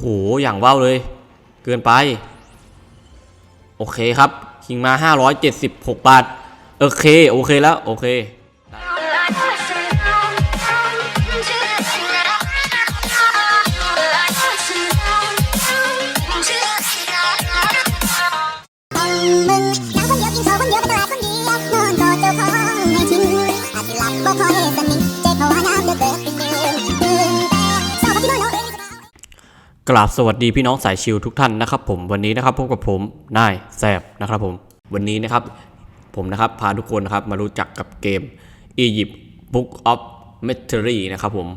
โหอย่างว้าวเลย เกินไป โอเคครับ คิงมา 576 บาท โอเค โอเคแล้ว โอเค กราบสวัสดีพี่น้องสายชิลทุกท่านนะครับผมวันนี้นะครับพบกับผมนายแซบนะครับผมวันนี้นะครับผมนะครับพาทุกคนนะครับมารู้จักกับเกม Egypt Book of Mystery นะครับผม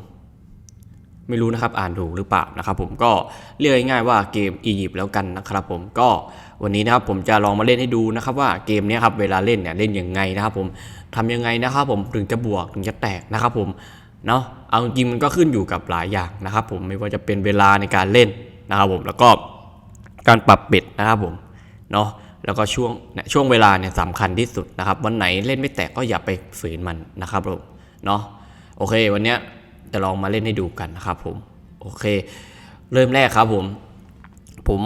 ไม่รู้นะครับอ่านถูกหรือเปล่านะครับผมก็เรียกง่ายๆว่าเกมอียิปต์แล้วกันนะครับผมก็วันนี้นะครับผมจะลองมาเล่นให้ดูนะครับว่าเกมนี้ครับเวลาเล่นเนี่ยเล่นยังไงนะครับผมทำยังไงนะครับผมถึงจะบวกถึงจะแตกนะครับผม เนาะเอาจริงมันก็ขึ้นอยู่กับหลายอย่างนะครับ ผมไม่ว่าจะเป็นเวลาในการเล่นนะครับผมแล้วก็การปรับเบ็ดนะครับผมเนาะแล้วก็ช่วงช่วงเวลาเนี่ยสำคัญที่สุดนะครับ วันไหนเล่นไม่แตกก็อย่าไปฝืนมันนะครับผมเนาะโอเค วันนี้จะลองมาเล่นให้ดูกันนะครับผมโอเค เริ่มแรกครับผม ผม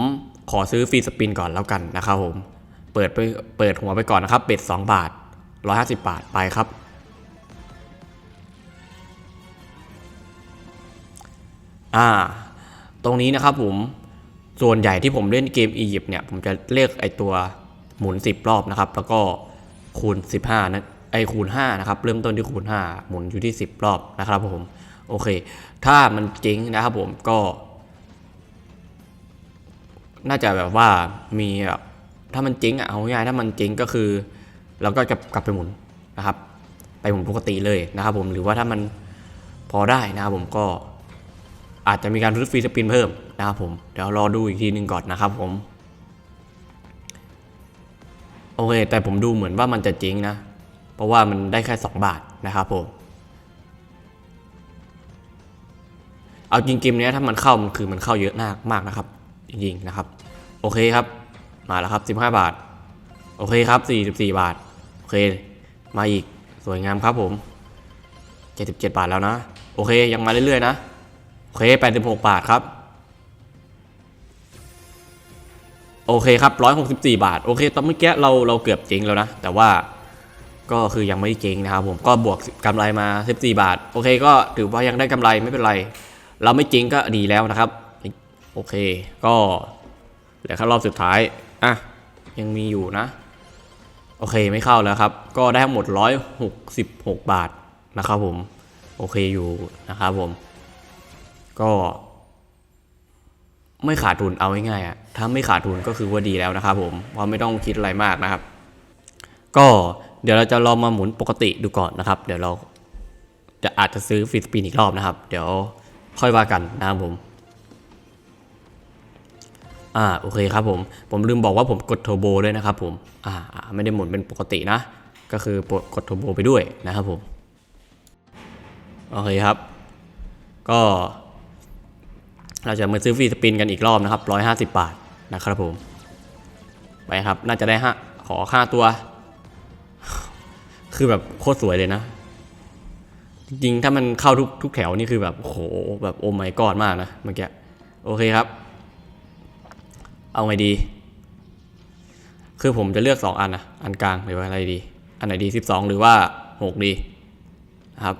ขอซื้อฟรีสปินก่อนแล้วกันนะครับผมเปิดไปเปิดหัวไปก่อนนะครับเบ็ด2บาท 150 บาทไปครับ อ่า ตรงนี้นะครับผม ส่วนใหญ่ที่ผมเล่นเกมอียิปต์เนี่ย ผมจะเรียกไอตัวหมุน 10 รอบนะครับ แล้วก็คูณ 15นะไอคูณ5นะครับ เริ่มต้นที่คูณ 5 หมุนอยู่ที่ 10 รอบนะครับผม โอเค ถ้ามันเจ๊งนะครับผมก็ น่าจะแบบว่ามีถ้ามันเจ๊งอะเอาง่ายๆถ้ามันเจ๊งก็คือเราก็จะกลับไปหมุนนะครับ ไปหมุนปกติเลยนะครับผมหรือว่าถ้ามันพอได้นะครับผมก็ อาจจะมีการซื้อฟรีสปินเพิ่มนะครับผม เดี๋ยวรอดูอีกทีหนึ่งก่อนนะครับผม โอเค แต่ผมดูเหมือนว่ามันจะจริงนะ เพราะว่ามันได้แค่ 2 บาทนะครับผม เอาจริงเกมเนี้ยถ้ามันเข้ามันคือมันเข้าเยอะมากมากนะครับ จริงๆนะครับ โอเคครับ มาแล้วครับ 15 บาท โอเคครับ 44 บาท โอเค มาอีกสวยงามครับผม 77 บาทแล้วนะ โอเคยังมาเรื่อยๆนะ โอเค86บาทครับ โอเคครับ164บาท โอเค ตอนเมื่อกี้เราเราเกือบเจ๊งแล้วนะ แต่ว่าก็คือยังไม่เจ๊งนะครับผมก็บวกกำไรมา 14 บาท โอเคก็ถือว่ายังได้กำไรไม่เป็นไร เราไม่เจ๊งก็ดีแล้วนะครับ โอเคก็เหลือแค่รอบสุดท้ายอะยังมีอยู่นะ โอเคไม่เข้าแล้วครับ ก็ได้ทั้งหมด 166 บาทนะครับผม โอเคอยู่นะครับผม ก็ ไม่ขาดทุนเอาง่ายๆอะถ้าไม่ขาดทุนก็คือว่าดีแล้วนะครับผมเพราะไม่ต้องคิดอะไรมากนะครับ ก็เดี๋ยวเราจะลองมาหมุนปกติดูก่อนนะครับ เดี๋ยวเราจะอาจจะซื้อฟรีสปินอีกรอบนะครับ เดี๋ยวค่อยว่ากันนะครับผมอ่าโอเคครับผม ผมลืมบอกว่าผมกดเทอร์โบด้วยนะครับผมอ่าไม่ได้หมุนเป็นปกตินะ ก็คือกดเทอร์โบไปด้วยนะครับผม โอเคครับ ก็ เราจะมาซื้อฟรีสปินกันอีกรอบนะครับ 150 บาทนะครับผม ไปครับ น่าจะได้ฮะขอค่าตัว คือแบบโคตรสวยเลยนะ จริงๆ ถ้ามันเข้าทุกทุกแถวนี่คือแบบโหแบบโอ้ไม่กอดมากนะเมื่อกี้ โอเคครับ เอาไงดี คือผมจะเลือก 2 อันนะอันกลางหรือว่าอะไรดี อันไหนดี 12 หรือว่า 6 ดีนะครับ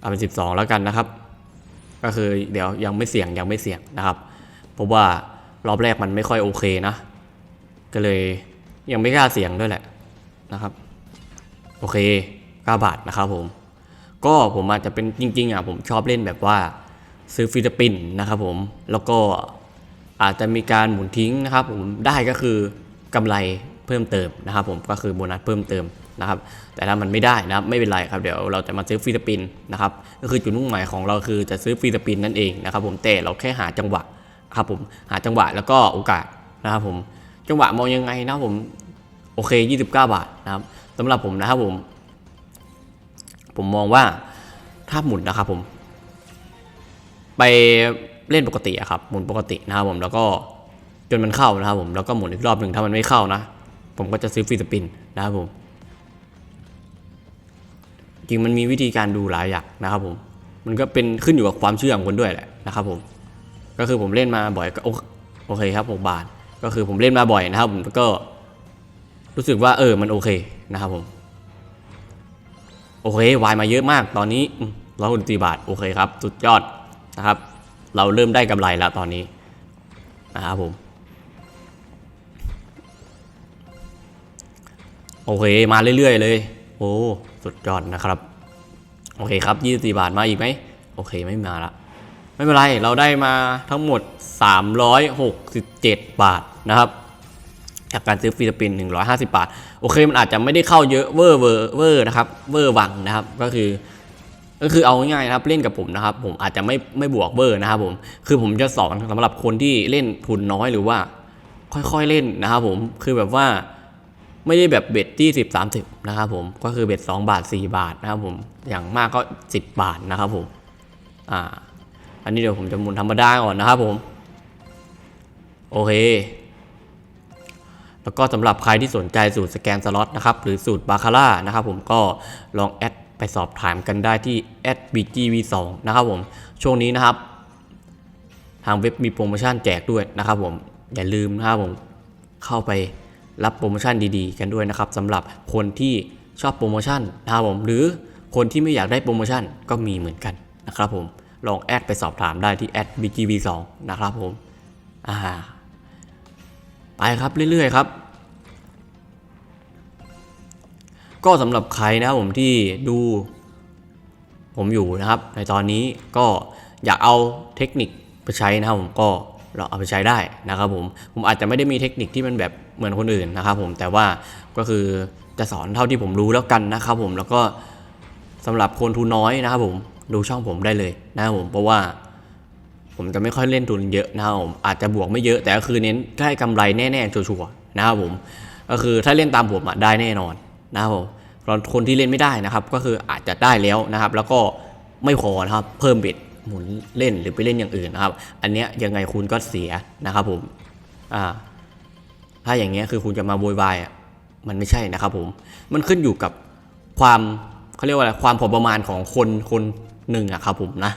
เอาเป็น 12 แล้วกันนะครับ ก็คือเดี๋ยวยังไม่เสี่ยงยังไม่เสี่ยงนะครับเพราะว่ารอบแรกมันไม่ค่อยโอเคนะ ก็เลยยังไม่กล้าเสี่ยงด้วยแหละนะครับ โอเค9บาทนะครับผม ก็ผมอาจจะเป็นจริงๆอะผมชอบเล่นแบบว่าซื้อฟิลิปปินส์นะครับผมแล้วก็อาจจะมีการหมุนทิ้งนะครับผมได้ก็คือกำไรเพิ่มเติมนะครับผมก็คือโบนัสเพิ่มเติม นะครับ แต่ถ้ามันไม่ได้นะครับไม่เป็นไรครับเดี๋ยวเราจะมาซื้อฟิลิปปินส์นะครับก็คือจุดมุ่งหมายของเราคือจะซื้อฟิลิปปินส์นั่นเองนะครับ ผมแต่เราแค่หาจังหวะครับผมหาจังหวะแล้วก็โอกาสนะครับผมจังหวะมองยังไงนะครับผมโอเค 29 บาทนะครับสำหรับผมนะครับผม ผมมองว่าถ้าหมุนนะครับผม ไปเล่นปกติอะครับ หมุนปกตินะครับผมแล้วก็จนมันเข้านะครับผมแล้วก็หมุนอีกรอบหนึ่งถ้ามันไม่เข้านะ ผมก็จะซื้อฟรีสปินนะครับผม จริงมันมีวิธีการดูหลายอย่างนะครับผมมันก็เป็นขึ้นอยู่กับความเชื่อของคนด้วยแหละนะครับผมก็คือผมเล่นมาบ่อยก็โอเคครับ6บาทก็คือผมเล่นมาบ่อยนะครับผมก็รู้สึกว่าเออมันโอเคนะครับผมโอเควายมาเยอะมากตอนนี้ร้อยหกสิบาทโอเคครับสุดยอดนะครับ เราเริ่มได้กำไรแล้วตอนนี้นะครับผมโอเคมาเรื่อยๆเลย โอ้สุดยอดนะครับ โอเคครับ 24 บาทมาอีกไหม โอเคไม่มาละ ไม่เป็นไร เราได้มาทั้งหมด 367 บาทนะครับ จากการซื้อฟิลิปปินส์150 บาท โอเคมันอาจจะไม่ได้เข้าเยอะเวอร์เวอร์เวอร์นะครับเวอร์วังนะครับ ก็คือ ก็คือเอาง่ายๆนะครับเล่นกับผมนะครับ ผมอาจจะไม่ไม่บวกเบอร์นะครับผม คือผมจะสอนสำหรับคนที่เล่นทุนน้อยหรือว่า ค่อยๆเล่นนะครับผม คือแบบว่า ไม่ได้แบบเบ็ดที่สิบสามสิบนะครับผมก็คือเบ็ดสองบาทสี่บาทนะครับผมอย่างมากก็สิบบาทนะครับผมอ่าอันนี้เดี๋ยวผมจะหมุนธรรมดาก่อนนะครับผมโอเคแล้วก็สำหรับใครที่สนใจสูตรสแกนสล็อตนะครับหรือสูตรบาคาร่านะครับผมก็ลองแอดไปสอบถามกันได้ที่ @bgv2 นะครับผมช่วงนี้นะครับ ทางเว็บมีโปรโมชั่นแจกด้วยนะครับผมอย่าลืมนะครับผมเข้าไป รับโปรโมชั่นดีๆ กันด้วยนะครับสำหรับคนที่ชอบโปรโมชั่นนะครับผมหรือคนที่ไม่อยากได้โปรโมชั่นก็มีเหมือนกันนะครับผมลองแอดไปสอบถามได้ที่แอด bgv2 นะครับผมอ่าไปครับเรื่อยๆครับ ก็สำหรับใครนะครับผมที่ดูผมอยู่นะครับ ในตอนนี้ก็อยากเอาเทคนิคไปใช้นะครับผมก็ เราเอาไปใช้ได้นะครับผมผมอาจจะไม่ได้มีเทคนิคที่มันแบบเหมือนคนอื่นนะครับผมแต่ว่าก็คือจะสอนเท่าที่ผมรู้แล้วกันนะครับผมแล้วก็สำหรับคนทุนน้อยนะครับผมดูช่องผมได้เลยนะครับผมเพราะว่าผมจะไม่ค่อยเล่นทุนเยอะนะครับผมอาจจะบวกไม่เยอะแต่ก็คือเน้นได้กำไรแน่ๆชัวร์ๆนะครับผมก็คือถ้าเล่นตามผมอะได้แน่นอนนะครับผมคนที่เล่นไม่ได้นะครับ ก็คืออาจจะได้แล้วนะครับ แล้วก็ไม่พอนะครับเพิ่มเบ็ด หมุนเล่นหรือไปเล่นอย่างอื่นนะครับ อันเนี้ยยังไงคุณก็เสียนะครับผมอ่าถ้าอย่างเงี้ยคือคุณจะมาโวยวายอะมันไม่ใช่นะครับผม มันขึ้นอยู่กับความเขาเรียกว่าอะไรความพอประมาณของคนคนหนึ่งอะครับผมนะ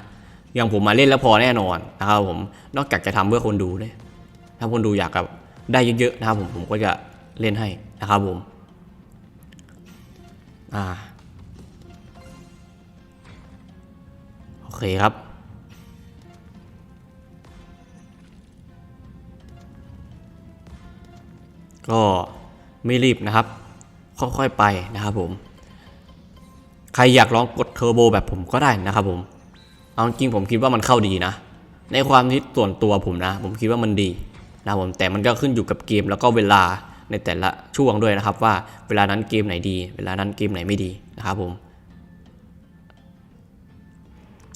อย่างผมมาเล่นแล้วพอแน่นอนนะครับผมนอกจากจะทำเพื่อคนดูเนี่ยถ้าคนดูอยากกับได้เยอะๆนะครับผมผมก็จะเล่นให้นะครับผมอ่าโอเคครับ ก็ไม่รีบนะครับ ค่อยๆไปนะครับผม ใครอยากลองกดเทอร์โบแบบผมก็ได้นะครับผม เอาจริงผมคิดว่ามันเข้าดีนะ ในความคิดส่วนตัวผมนะ ผมคิดว่ามันดีนะผมแต่มันก็ขึ้นอยู่กับเกมแล้วก็เวลาในแต่ละช่วงด้วยนะครับ ว่าเวลานั้นเกมไหนดี เวลานั้นเกมไหนไม่ดีนะครับผม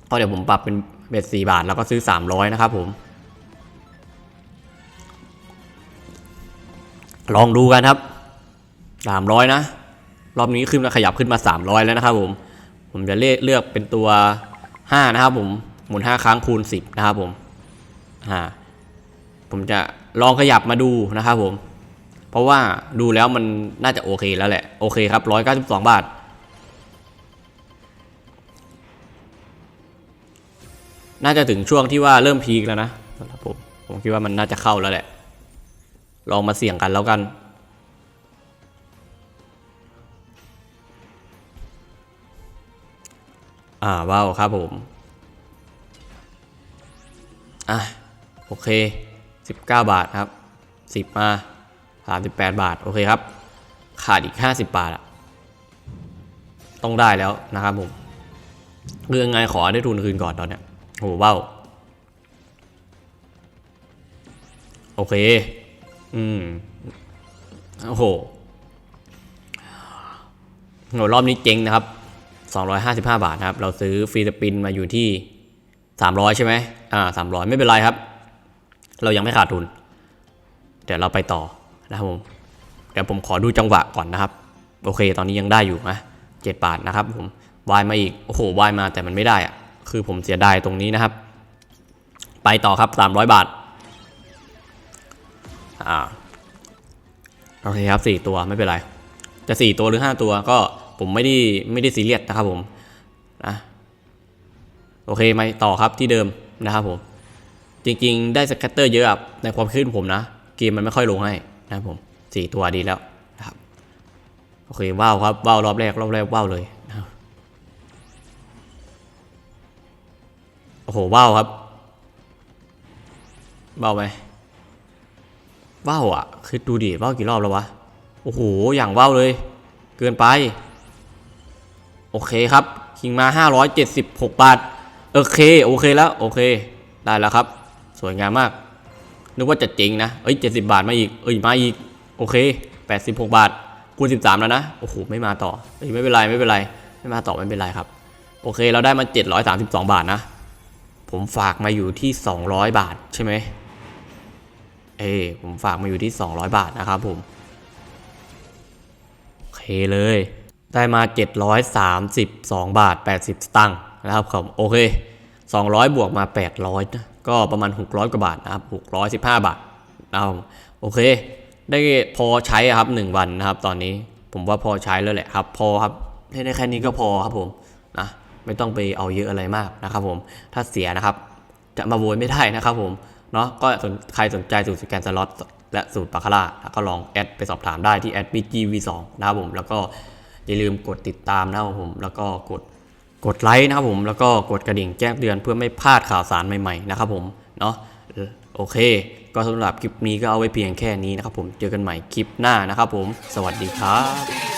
ก็เดี๋ยวผมปรับเป็นเบ็ดสี่บาท แล้วก็ซื้อ 300 นะครับผม ลองดูกันครับ 300 นะ รอบนี้ขึ้นมาขยับขึ้นมา 300 แล้วนะครับผม ผมจะเลือกเลือกเป็นตัว 5 นะครับผมหมุน 5 ครั้งคูณ 10 นะครับผมอ่าผมจะลองขยับมาดูนะครับผม เพราะว่าดูแล้วมันน่าจะโอเคแล้วแหละ โอเคครับ 192 บาทน่าจะถึงช่วงที่ว่าเริ่มพีคแล้วนะสำหรับผมผมคิดว่ามันน่าจะเข้าแล้วแหละ ลองมาเสี่ยงกันแล้วกัน อ่าว้าวครับผม อะ โอเค 19 บาทครับ 10 มา 38 บาท โอเคครับ ขาดอีก 50 บาทอะต้องได้แล้วนะครับผมเรื่องไงขอได้ทุนคืนก่อนตอนเนี้ยโหว้าวโอเค อืมโอ้โหโหรอบนี้เจ๊งนะครับ 255 บาทนะครับ เราซื้อฟรีสปินมาอยู่ที่ 300 ใช่ไหมอ่า 300 ไม่เป็นไรครับ เรายังไม่ขาดทุน เดี๋ยวเราไปต่อนะครับผมเดี๋ยวผมขอดูจังหวะก่อนนะครับ โอเค ตอนนี้ยังได้อยู่นะ7บาทนะครับผมวายมาอีก โอ้โหวายมาแต่มันไม่ได้อะคือผมเสียดายตรงนี้นะครับ ไปต่อครับ 300 บาท อ่าโอเคครับสี่ตัวไม่เป็นไร จะสี่ตัวหรือห้าตัวก็ผมไม่ได้ไม่ได้ซีเรียสนะครับผมนะโอเคไหมต่อครับที่เดิมนะครับผมจริงๆ ได้สแคตเตอร์เยอะในความคิดผมนะ เกมมันไม่ค่อยลงให้นะครับผมสี่ตัวดีแล้วนะครับโอเคว้าวครับว้าวรอบแรกรอบแรกว้าวเลยนะโอ้โหว้าวครับว้าวไหม ว้าวอะ คือดูดิว้าวกี่รอบแล้ววะ โอ้โห อย่างว้าวเลย เกินไป โอเคครับ คิงมา 576 บาท โอเค โอเคแล้ว โอเค ได้แล้วครับ สวยงามมาก นึกว่าจะจริงนะ เอ้ย 70 บาทมาอีก เอ้ย มาอีก โอเค 86 บาท คูณ 13 แล้วนะ โอ้โห ไม่มาต่อเอ้ยไม่เป็นไร ไม่เป็นไร ไม่มาต่อไม่เป็นไรครับ โอเค เราได้มา 732 บาทนะ ผมฝากมาอยู่ที่ 200 บาทใช่ไหม เอผมฝากมาอยู่ที่ 200 บาทนะครับผม โอเคเลย ได้มา 732 บาท 80 สตางค์นะครับผมโอเค 200 บวกมา 800นะก็ประมาณ 600 กว่าบาทนะครับ 615 บาทนะครับโอเค ได้พอใช้ครับ 1 วันนะครับ ตอนนี้ผมว่าพอใช้แล้วแหละครับ พอครับได้แค่นี้ก็พอครับผมนะไม่ต้องไปเอาเยอะอะไรมากนะครับผมถ้าเสียนะครับ จะมาโวยไม่ได้นะครับผม เนาะก็ใครสนใจสูตรสแกนสล็อตและสูตรปาคาร่าก็ลองแอดไปสอบถามได้ที่แอด bgv2 นะครับผมแล้วก็อย่าลืมกดติดตามนะครับผมแล้วก็กดกดไลค์นะครับผมแล้วก็กดกระดิ่งแจ้งเตือนเพื่อไม่พลาดข่าวสารใหม่ๆนะครับผมเนาะโอเค ก็สำหรับคลิปนี้ก็เอาไว้เพียงแค่นี้นะครับผมเจอกันใหม่คลิปหน้านะครับผม สวัสดีครับ